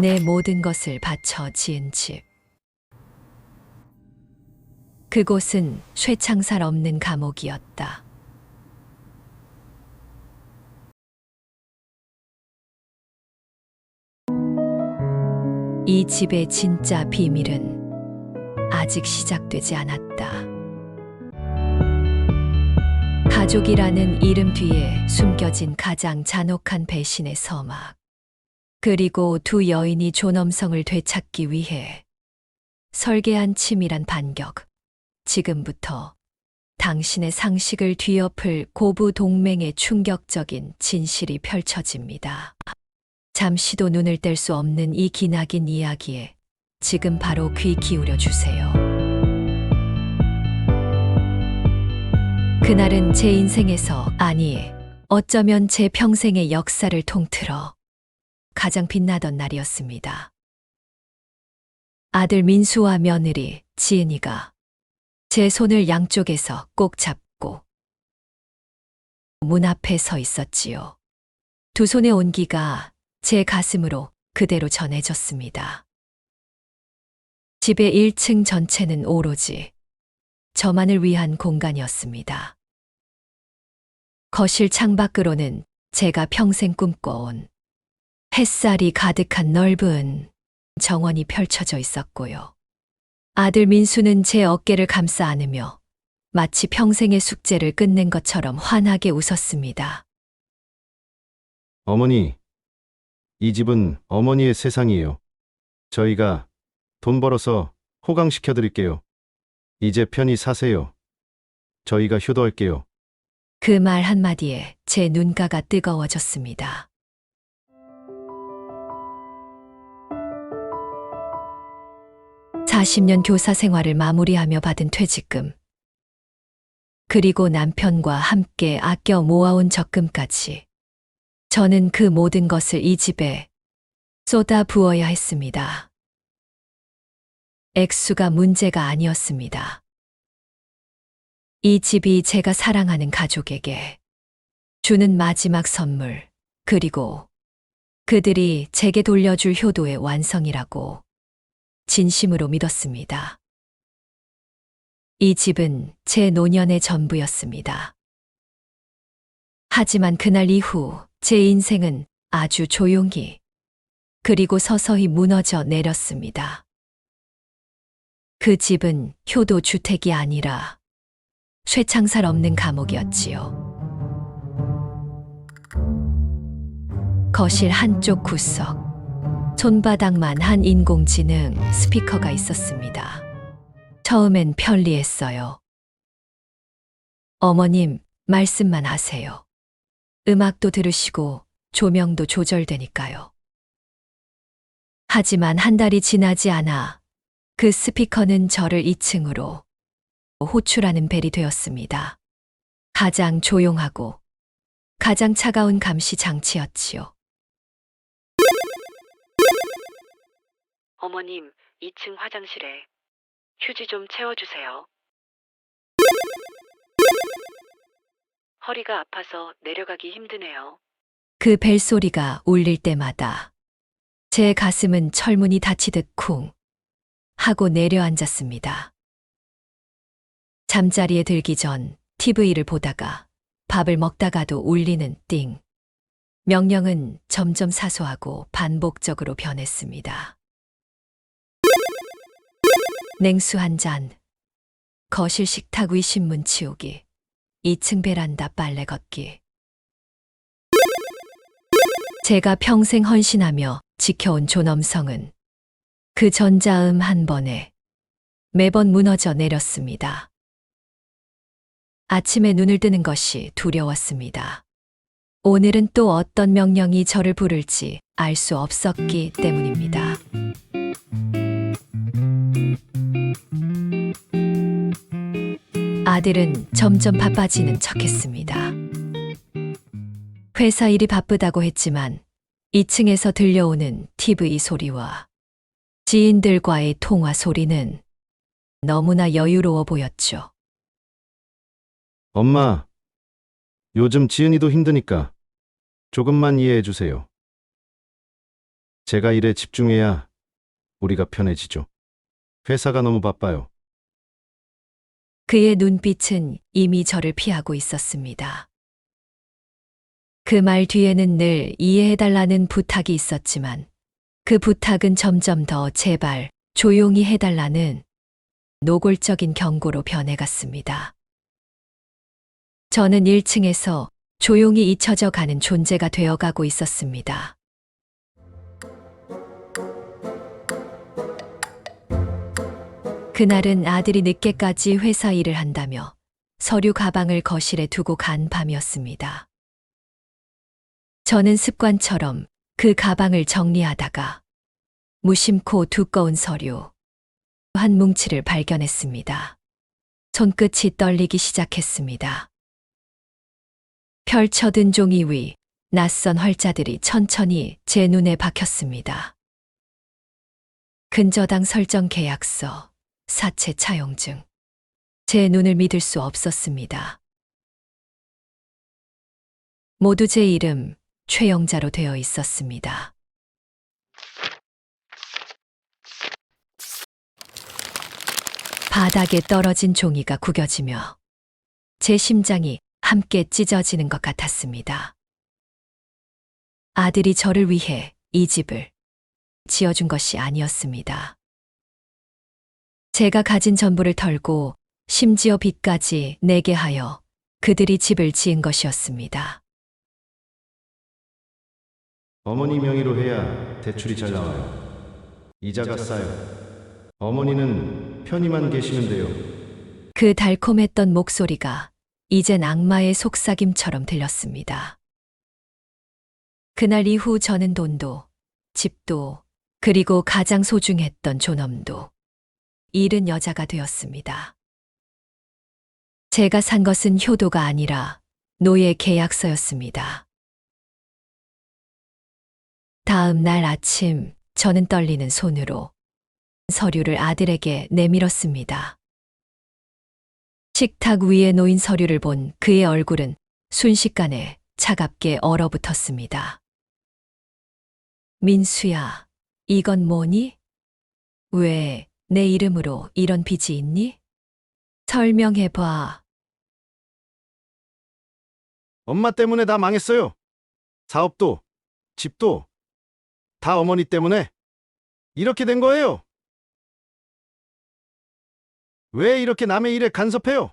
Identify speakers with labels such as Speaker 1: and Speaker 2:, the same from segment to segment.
Speaker 1: 내 모든 것을 바쳐 지은 집. 그곳은 쇠창살 없는 감옥이었다. 이 집의 진짜 비밀은 아직 시작되지 않았다. 가족이라는 이름 뒤에 숨겨진 가장 잔혹한 배신의 서막. 그리고 두 여인이 존엄성을 되찾기 위해 설계한 치밀한 반격. 지금부터 당신의 상식을 뒤엎을 고부 동맹의 충격적인 진실이 펼쳐집니다. 잠시도 눈을 뗄 수 없는 이 기나긴 이야기에 지금 바로 귀 기울여 주세요. 그날은 제 인생에서 아니, 어쩌면 제 평생의 역사를 통틀어 가장 빛나던 날이었습니다. 아들 민수와 며느리 지은이가 제 손을 양쪽에서 꼭 잡고 문 앞에 서 있었지요. 두 손의 온기가 제 가슴으로 그대로 전해졌습니다. 집의 1층 전체는 오로지 저만을 위한 공간이었습니다. 거실 창밖으로는 제가 평생 꿈꿔온 햇살이 가득한 넓은 정원이 펼쳐져 있었고요. 아들 민수는 제 어깨를 감싸 안으며 마치 평생의 숙제를 끝낸 것처럼 환하게 웃었습니다.
Speaker 2: 어머니, 이 집은 어머니의 세상이에요. 저희가 돈 벌어서 호강시켜 드릴게요. 이제 편히 사세요. 저희가 효도할게요.
Speaker 1: 그 말 한마디에 제 눈가가 뜨거워졌습니다. 사십 년 교사 생활을 마무리하며 받은 퇴직금. 그리고 남편과 함께 아껴 모아온 적금까지. 저는 그 모든 것을 이 집에 쏟아 부어야 했습니다. 액수가 문제가 아니었습니다. 이 집이 제가 사랑하는 가족에게 주는 마지막 선물, 그리고 그들이 제게 돌려줄 효도의 완성이라고 진심으로 믿었습니다. 이 집은 제 노년의 전부였습니다. 하지만 그날 이후 제 인생은 아주 조용히 그리고 서서히 무너져 내렸습니다. 그 집은 효도 주택이 아니라 쇠창살 없는 감옥이었지요. 거실 한쪽 구석, 손바닥만 한 인공지능 스피커가 있었습니다. 처음엔 편리했어요. 어머님, 말씀만 하세요. 음악도 들으시고 조명도 조절되니까요. 하지만 한 달이 지나지 않아 그 스피커는 저를 2층으로 호출하는 벨이 되었습니다. 가장 조용하고 가장 차가운 감시 장치였지요.
Speaker 3: 어머님, 2층 화장실에 휴지 좀 채워주세요. 허리가 아파서 내려가기 힘드네요.
Speaker 1: 그 벨소리가 울릴 때마다 제 가슴은 철문이 닫히듯 쿵 하고 내려앉았습니다. 잠자리에 들기 전 TV를 보다가 밥을 먹다가도 울리는 띵. 명령은 점점 사소하고 반복적으로 변했습니다. 냉수 한 잔, 거실 식탁 위 신문 치우기, 2층 베란다 빨래 걷기. 제가 평생 헌신하며 지켜온 존엄성은 그 전자음 한 번에 매번 무너져 내렸습니다. 아침에 눈을 뜨는 것이 두려웠습니다. 오늘은 또 어떤 명령이 저를 부를지 알 수 없었기 때문입니다. 아들은 점점 바빠지는 척 했습니다. 회사 일이 바쁘다고 했지만 2층에서 들려오는 TV 소리와 지인들과의 통화 소리는 너무나 여유로워 보였죠.
Speaker 2: 엄마, 요즘 지은이도 힘드니까 조금만 이해해 주세요. 제가 일에 집중해야 우리가 편해지죠. 회사가 너무 바빠요.
Speaker 1: 그의 눈빛은 이미 저를 피하고 있었습니다. 그 말 뒤에는 늘 이해해달라는 부탁이 있었지만 그 부탁은 점점 더 제발 조용히 해달라는 노골적인 경고로 변해갔습니다. 저는 1층에서 조용히 잊혀져 가는 존재가 되어가고 있었습니다. 그날은 아들이 늦게까지 회사 일을 한다며 서류 가방을 거실에 두고 간 밤이었습니다. 저는 습관처럼 그 가방을 정리하다가 무심코 두꺼운 서류 한 뭉치를 발견했습니다. 손끝이 떨리기 시작했습니다. 펼쳐든 종이 위 낯선 활자들이 천천히 제 눈에 박혔습니다. 근저당 설정 계약서, 사채 차용증. 제 눈을 믿을 수 없었습니다. 모두 제 이름 최영자로 되어 있었습니다. 바닥에 떨어진 종이가 구겨지며 제 심장이 함께 찢어지는 것 같았습니다. 아들이 저를 위해 이 집을 지어준 것이 아니었습니다. 제가 가진 전부를 털고 심지어 빚까지 내게 하여 그들이 집을 지은 것이었습니다.
Speaker 2: 어머니 명의로 해야 대출이 잘 나와요. 이자가 싸요. 어머니는 편히만 계시면 돼요.
Speaker 1: 그 달콤했던 목소리가 이젠 악마의 속삭임처럼 들렸습니다. 그날 이후 저는 돈도, 집도, 그리고 가장 소중했던 존엄도 잃은 여자가 되었습니다. 제가 산 것은 효도가 아니라 노예 계약서였습니다. 다음 날 아침 저는 떨리는 손으로 서류를 아들에게 내밀었습니다. 식탁 위에 놓인 서류를 본 그의 얼굴은 순식간에 차갑게 얼어붙었습니다. 민수야, 이건 뭐니? 왜 내 이름으로 이런 빚이 있니? 설명해봐.
Speaker 2: 엄마 때문에 다 망했어요. 사업도, 집도, 다 어머니 때문에 이렇게 된 거예요. 왜 이렇게 남의 일에 간섭해요?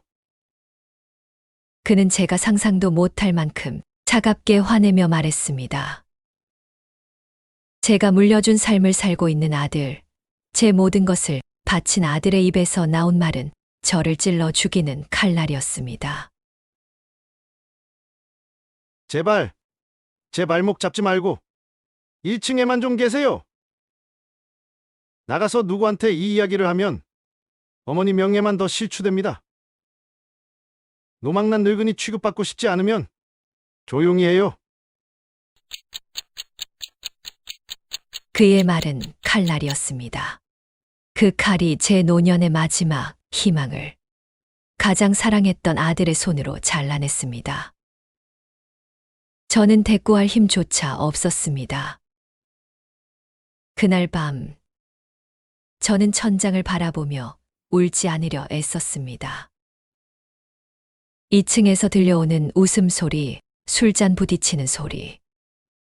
Speaker 1: 그는 제가 상상도 못할 만큼 차갑게 화내며 말했습니다. 제가 물려준 삶을 살고 있는 아들, 제 모든 것을 바친 아들의 입에서 나온 말은 저를 찔러 죽이는 칼날이었습니다.
Speaker 2: 제발, 제 발목 잡지 말고 1층에만 좀 계세요. 나가서 누구한테 이 이야기를 하면 어머니 명예만 더 실추됩니다. 노망난 늙은이 취급받고 싶지 않으면 조용히 해요.
Speaker 1: 그의 말은 칼날이었습니다. 그 칼이 제 노년의 마지막 희망을 가장 사랑했던 아들의 손으로 잘라냈습니다. 저는 대꾸할 힘조차 없었습니다. 그날 밤, 저는 천장을 바라보며 울지 않으려 애썼습니다. 2층에서 들려오는 웃음소리, 술잔 부딪히는 소리.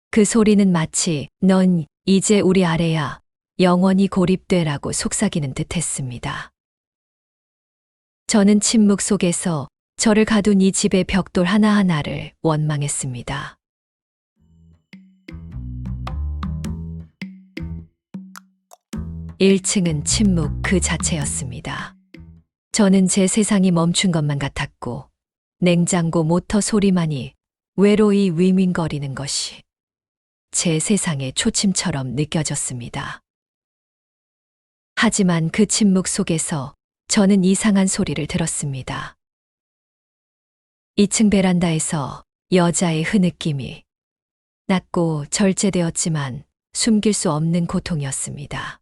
Speaker 1: 그 소리는 마치 넌 이제 우리 아래야 영원히 고립되라고 속삭이는 듯 했습니다. 저는 침묵 속에서 저를 가둔 이 집의 벽돌 하나하나를 원망했습니다. 일층은 침묵 그 자체였습니다. 저는 제 세상이 멈춘 것만 같았고, 냉장고 모터 소리만이 외로이 위민거리는 것이 제 세상의 초침처럼 느껴졌습니다. 하지만 그 침묵 속에서 저는 이상한 소리를 들었습니다. 2층 베란다에서 여자의 흐느낌이 낮고 절제되었지만 숨길 수 없는 고통이었습니다.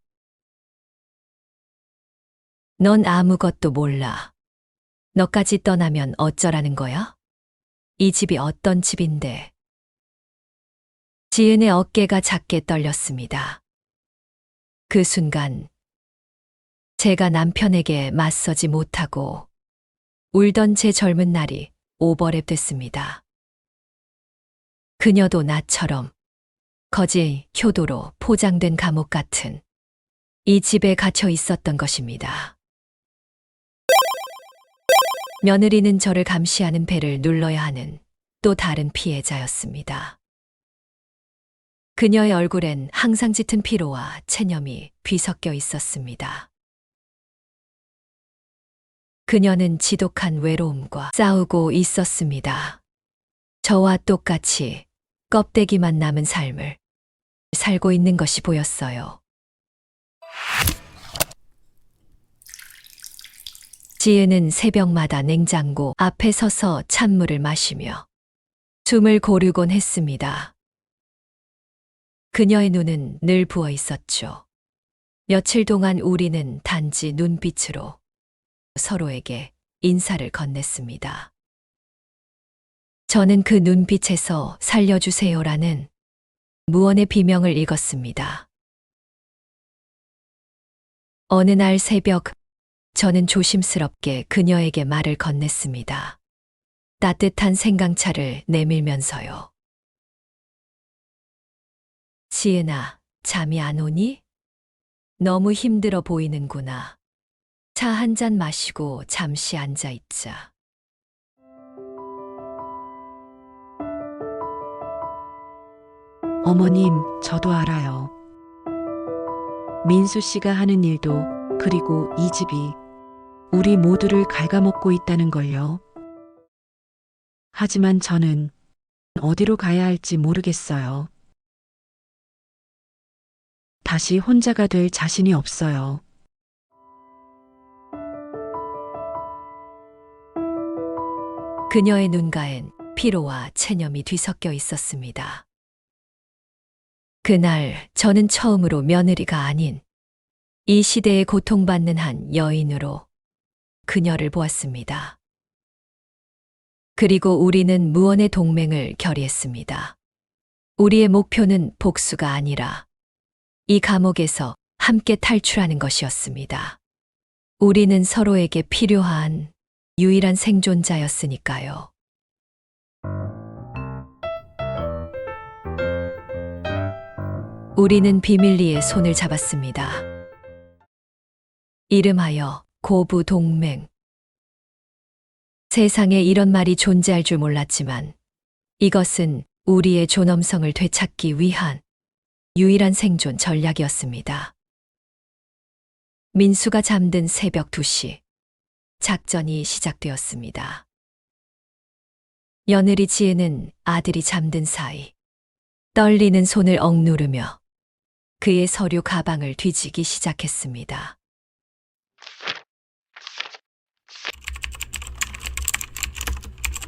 Speaker 1: 넌 아무것도 몰라. 너까지 떠나면 어쩌라는 거야? 이 집이 어떤 집인데? 지은의 어깨가 작게 떨렸습니다. 그 순간 제가 남편에게 맞서지 못하고 울던 제 젊은 날이 오버랩 됐습니다. 그녀도 나처럼 거지 효도로 포장된 감옥 같은 이 집에 갇혀 있었던 것입니다. 며느리는 저를 감시하는 배를 눌러야 하는 또 다른 피해자였습니다. 그녀의 얼굴엔 항상 짙은 피로와 체념이 뒤섞여 있었습니다. 그녀는 지독한 외로움과 싸우고 있었습니다. 저와 똑같이 껍데기만 남은 삶을 살고 있는 것이 보였어요. 지혜는 새벽마다 냉장고 앞에 서서 찬물을 마시며 숨을 고르곤 했습니다. 그녀의 눈은 늘 부어 있었죠. 며칠 동안 우리는 단지 눈빛으로 서로에게 인사를 건넸습니다. 저는 그 눈빛에서 살려주세요라는 무언의 비명을 읽었습니다. 어느 날 새벽, 저는 조심스럽게 그녀에게 말을 건넸습니다. 따뜻한 생강차를 내밀면서요. 지은아, 잠이 안 오니? 너무 힘들어 보이는구나. 차 한 잔 마시고 잠시 앉아 있자.
Speaker 4: 어머님, 저도 알아요. 민수 씨가 하는 일도 그리고 이 집이 우리 모두를 갉아먹고 있다는 걸요. 하지만 저는 어디로 가야 할지 모르겠어요. 다시 혼자가 될 자신이 없어요.
Speaker 1: 그녀의 눈가엔 피로와 체념이 뒤섞여 있었습니다. 그날 저는 처음으로 며느리가 아닌 이 시대에 고통받는 한 여인으로 그녀를 보았습니다. 그리고 우리는 무언의 동맹을 결의했습니다. 우리의 목표는 복수가 아니라 이 감옥에서 함께 탈출하는 것이었습니다. 우리는 서로에게 필요한 유일한 생존자였으니까요. 우리는 비밀리에 손을 잡았습니다. 이름하여 고부 동맹. 세상에 이런 말이 존재할 줄 몰랐지만 이것은 우리의 존엄성을 되찾기 위한 유일한 생존 전략이었습니다. 민수가 잠든 새벽 2시. 작전이 시작되었습니다. 며느리 지혜는 아들이 잠든 사이 떨리는 손을 억누르며 그의 서류 가방을 뒤지기 시작했습니다.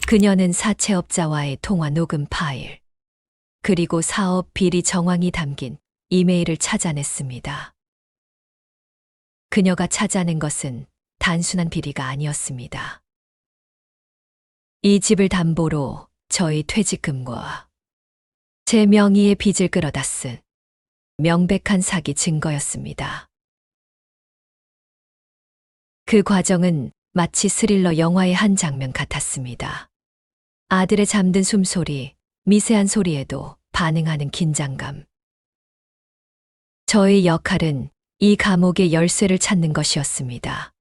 Speaker 1: 그녀는 사채업자와의 통화 녹음 파일, 그리고 사업 비리 정황이 담긴 이메일을 찾아냈습니다. 그녀가 찾아낸 것은 단순한 비리가 아니었습니다. 이 집을 담보로 저희 퇴직금과 제 명의의 빚을 끌어다 쓴 명백한 사기 증거였습니다. 그 과정은 마치 스릴러 영화의 한 장면 같았습니다. 아들의 잠든 숨소리, 미세한 소리에도 반응하는 긴장감. 저의 역할은 이 감옥의 열쇠를 찾는 것이었습니다.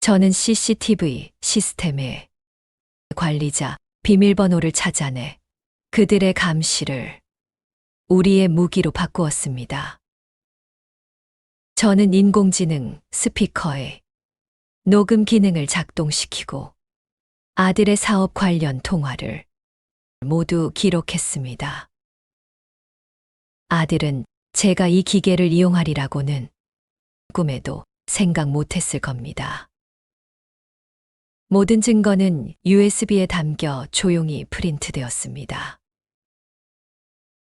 Speaker 1: 저는 CCTV 시스템의 관리자 비밀번호를 찾아내 그들의 감시를 우리의 무기로 바꾸었습니다. 저는 인공지능 스피커에 녹음 기능을 작동시키고 아들의 사업 관련 통화를 모두 기록했습니다. 아들은 제가 이 기계를 이용하리라고는 꿈에도 생각 못했을 겁니다. 모든 증거는 USB에 담겨 조용히 프린트되었습니다.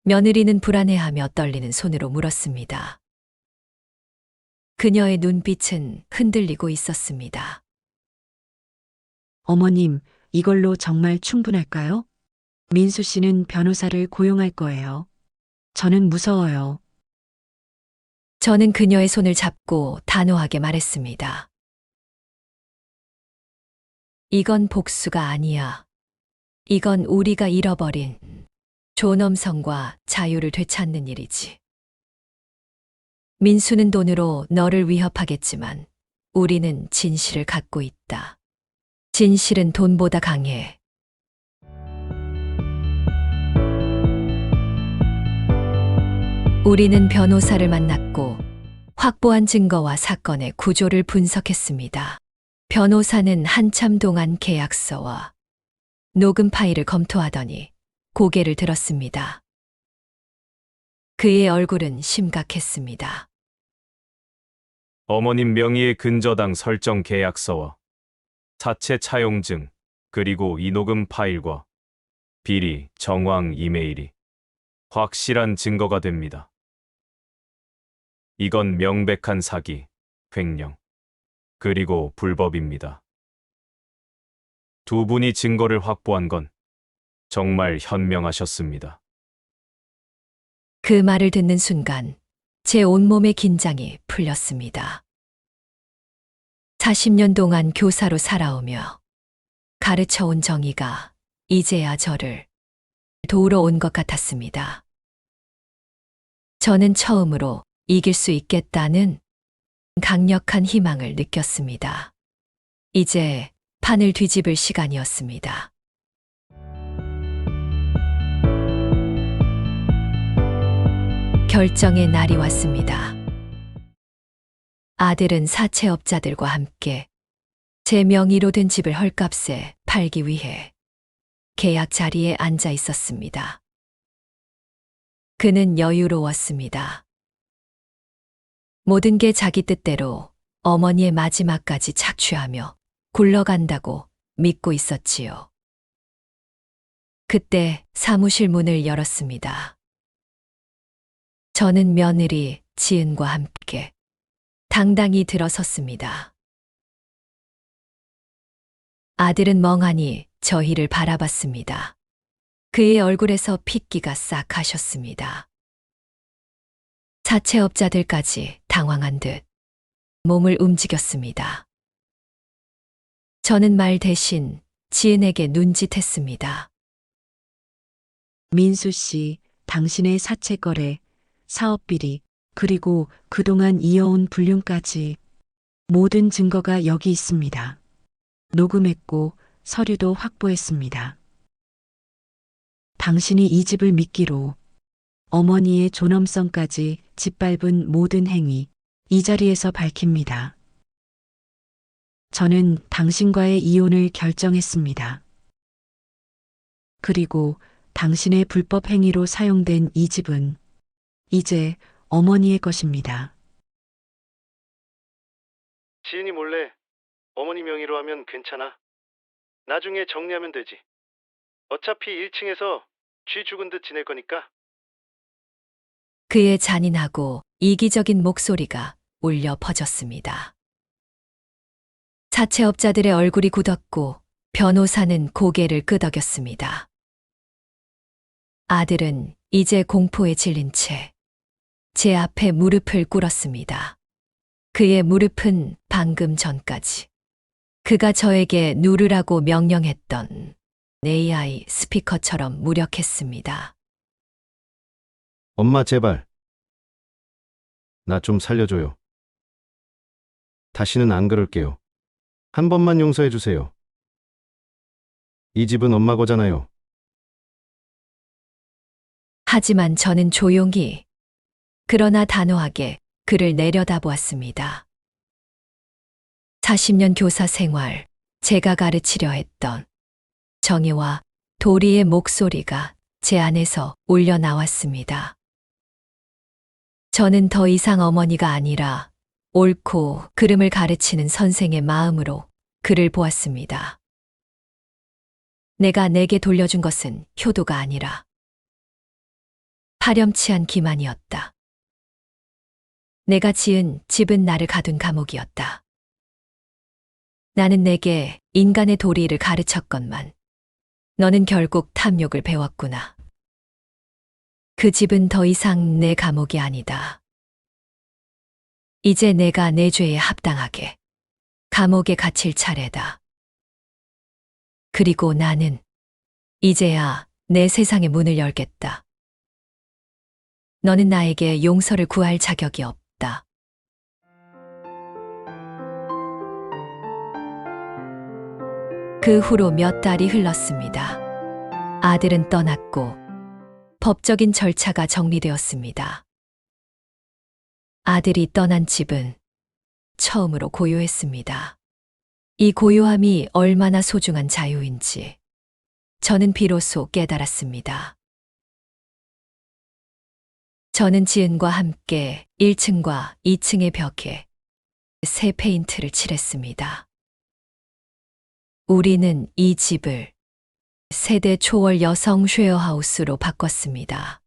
Speaker 1: 며느리는 불안해하며 떨리는 손으로 물었습니다. 그녀의 눈빛은 흔들리고 있었습니다.
Speaker 4: 어머님, 이걸로 정말 충분할까요? 민수 씨는 변호사를 고용할 거예요. 저는 무서워요.
Speaker 1: 저는 그녀의 손을 잡고 단호하게 말했습니다. 이건 복수가 아니야. 이건 우리가 잃어버린 존엄성과 자유를 되찾는 일이지. 민수는 돈으로 너를 위협하겠지만 우리는 진실을 갖고 있다. 진실은 돈보다 강해. 우리는 변호사를 만났고 확보한 증거와 사건의 구조를 분석했습니다. 변호사는 한참 동안 계약서와 녹음 파일을 검토하더니 고개를 들었습니다. 그의 얼굴은 심각했습니다.
Speaker 5: 어머님 명의의 근저당 설정 계약서와 사채 차용증 그리고 이 녹음 파일과 비리, 정황 이메일이 확실한 증거가 됩니다. 이건 명백한 사기, 횡령, 그리고 불법입니다. 두 분이 증거를 확보한 건 정말 현명하셨습니다.
Speaker 1: 그 말을 듣는 순간 제 온몸의 긴장이 풀렸습니다. 40년 동안 교사로 살아오며 가르쳐온 정의가 이제야 저를 도우러 온 것 같았습니다. 저는 처음으로 이길 수 있겠다는 강력한 희망을 느꼈습니다. 이제 판을 뒤집을 시간이었습니다. 결정의 날이 왔습니다. 아들은 사채업자들과 함께 제 명의로 된 집을 헐값에 팔기 위해 계약 자리에 앉아 있었습니다. 그는 여유로웠습니다. 모든 게 자기 뜻대로 어머니의 마지막까지 착취하며 굴러간다고 믿고 있었지요. 그때 사무실 문을 열었습니다. 저는 며느리 지은과 함께 당당히 들어섰습니다. 아들은 멍하니 저희를 바라봤습니다. 그의 얼굴에서 핏기가 싹 가셨습니다. 사채업자들까지 당황한 듯 몸을 움직였습니다. 저는 말 대신 지은에게 눈짓했습니다.
Speaker 4: 민수 씨, 당신의 사채 거래, 사업 비리, 그리고 그동안 이어온 불륜까지 모든 증거가 여기 있습니다. 녹음했고 서류도 확보했습니다. 당신이 이 집을 믿기로 어머니의 존엄성까지 짓밟은 모든 행위 이 자리에서 밝힙니다. 저는 당신과의 이혼을 결정했습니다. 그리고 당신의 불법 행위로 사용된 이 집은 이제 어머니의 것입니다.
Speaker 2: 지은이 몰래 어머니 명의로 하면 괜찮아. 나중에 정리하면 되지. 어차피 1층에서 쥐 죽은 듯 지낼 거니까.
Speaker 1: 그의 잔인하고 이기적인 목소리가 울려 퍼졌습니다. 사채업자들의 얼굴이 굳었고 변호사는 고개를 끄덕였습니다. 아들은 이제 공포에 질린 채 제 앞에 무릎을 꿇었습니다. 그의 무릎은 방금 전까지 그가 저에게 누르라고 명령했던 AI 스피커처럼 무력했습니다.
Speaker 2: 엄마 제발. 나 좀 살려줘요. 다시는 안 그럴게요. 한 번만 용서해 주세요. 이 집은 엄마 거잖아요.
Speaker 1: 하지만 저는 조용히, 그러나 단호하게 그를 내려다보았습니다. 40년 교사 생활, 제가 가르치려 했던 정의와 도리의 목소리가 제 안에서 울려 나왔습니다. 저는 더 이상 어머니가 아니라 옳고 그름을 가르치는 선생의 마음으로 그를 보았습니다. 내가 내게 돌려준 것은 효도가 아니라 파렴치한 기만이었다. 내가 지은 집은 나를 가둔 감옥이었다. 나는 내게 인간의 도리를 가르쳤건만 너는 결국 탐욕을 배웠구나. 그 집은 더 이상 내 감옥이 아니다. 이제 내가 내 죄에 합당하게 감옥에 갇힐 차례다. 그리고 나는 이제야 내 세상의 문을 열겠다. 너는 나에게 용서를 구할 자격이 없다. 그 후로 몇 달이 흘렀습니다. 아들은 떠났고 법적인 절차가 정리되었습니다. 아들이 떠난 집은 처음으로 고요했습니다. 이 고요함이 얼마나 소중한 자유인지 저는 비로소 깨달았습니다. 저는 지은과 함께 1층과 2층의 벽에 새 페인트를 칠했습니다. 우리는 이 집을 세대 초월 여성 쉐어하우스로 바꿨습니다.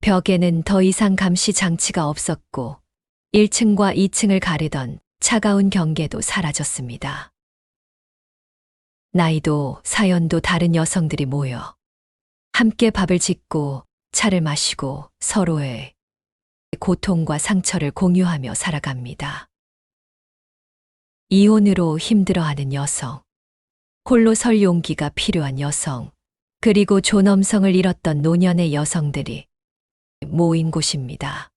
Speaker 1: 벽에는 더 이상 감시 장치가 없었고 1층과 2층을 가르던 차가운 경계도 사라졌습니다. 나이도 사연도 다른 여성들이 모여 함께 밥을 짓고 차를 마시고 서로의 고통과 상처를 공유하며 살아갑니다. 이혼으로 힘들어하는 여성, 홀로 설 용기가 필요한 여성, 그리고 존엄성을 잃었던 노년의 여성들이 모인 곳입니다.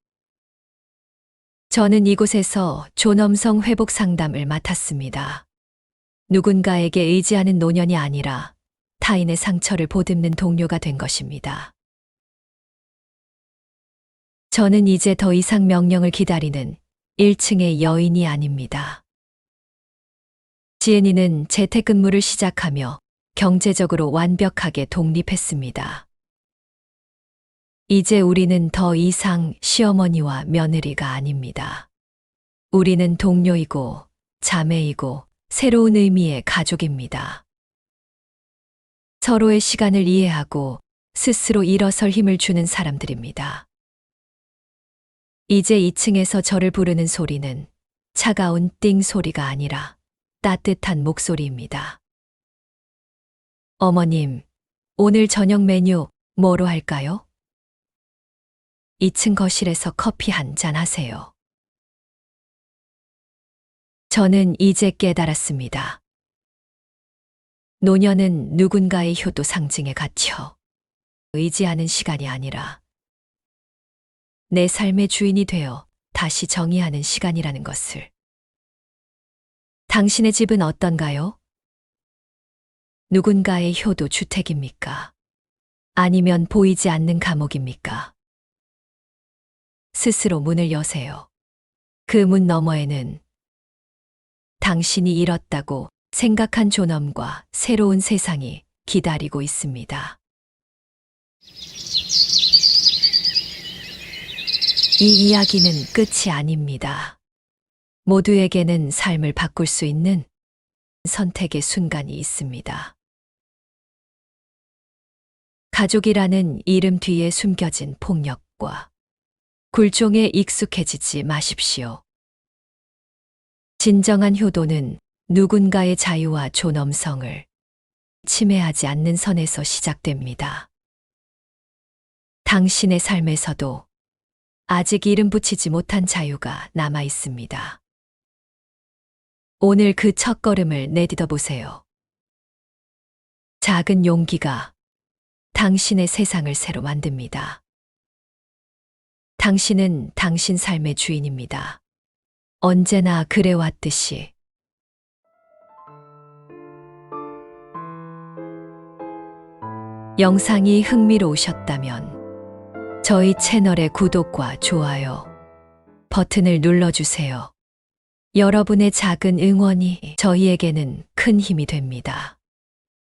Speaker 1: 저는 이곳에서 존엄성 회복 상담을 맡았습니다. 누군가에게 의지하는 노년이 아니라 타인의 상처를 보듬는 동료가 된 것입니다. 저는 이제 더 이상 명령을 기다리는 1층의 여인이 아닙니다. 지은이는 재택근무를 시작하며 경제적으로 완벽하게 독립했습니다. 이제 우리는 더 이상 시어머니와 며느리가 아닙니다. 우리는 동료이고 자매이고 새로운 의미의 가족입니다. 서로의 시간을 이해하고 스스로 일어설 힘을 주는 사람들입니다. 이제 2층에서 저를 부르는 소리는 차가운 띵 소리가 아니라 따뜻한 목소리입니다. 어머님, 오늘 저녁 메뉴 뭐로 할까요? 2층 거실에서 커피 한 잔 하세요. 저는 이제 깨달았습니다. 노년은 누군가의 효도 상징에 갇혀 의지하는 시간이 아니라 내 삶의 주인이 되어 다시 정의하는 시간이라는 것을. 당신의 집은 어떤가요? 누군가의 효도 주택입니까? 아니면 보이지 않는 감옥입니까? 스스로 문을 여세요. 그 문 너머에는 당신이 잃었다고 생각한 존엄과 새로운 세상이 기다리고 있습니다. 이 이야기는 끝이 아닙니다. 모두에게는 삶을 바꿀 수 있는 선택의 순간이 있습니다. 가족이라는 이름 뒤에 숨겨진 폭력과 굴종에 익숙해지지 마십시오. 진정한 효도는 누군가의 자유와 존엄성을 침해하지 않는 선에서 시작됩니다. 당신의 삶에서도 아직 이름 붙이지 못한 자유가 남아 있습니다. 오늘 그 첫 걸음을 내딛어 보세요. 작은 용기가 당신의 세상을 새로 만듭니다. 당신은 당신 삶의 주인입니다. 언제나 그래왔듯이. 영상이 흥미로우셨다면 저희 채널의 구독과 좋아요 버튼을 눌러주세요. 여러분의 작은 응원이 저희에게는 큰 힘이 됩니다.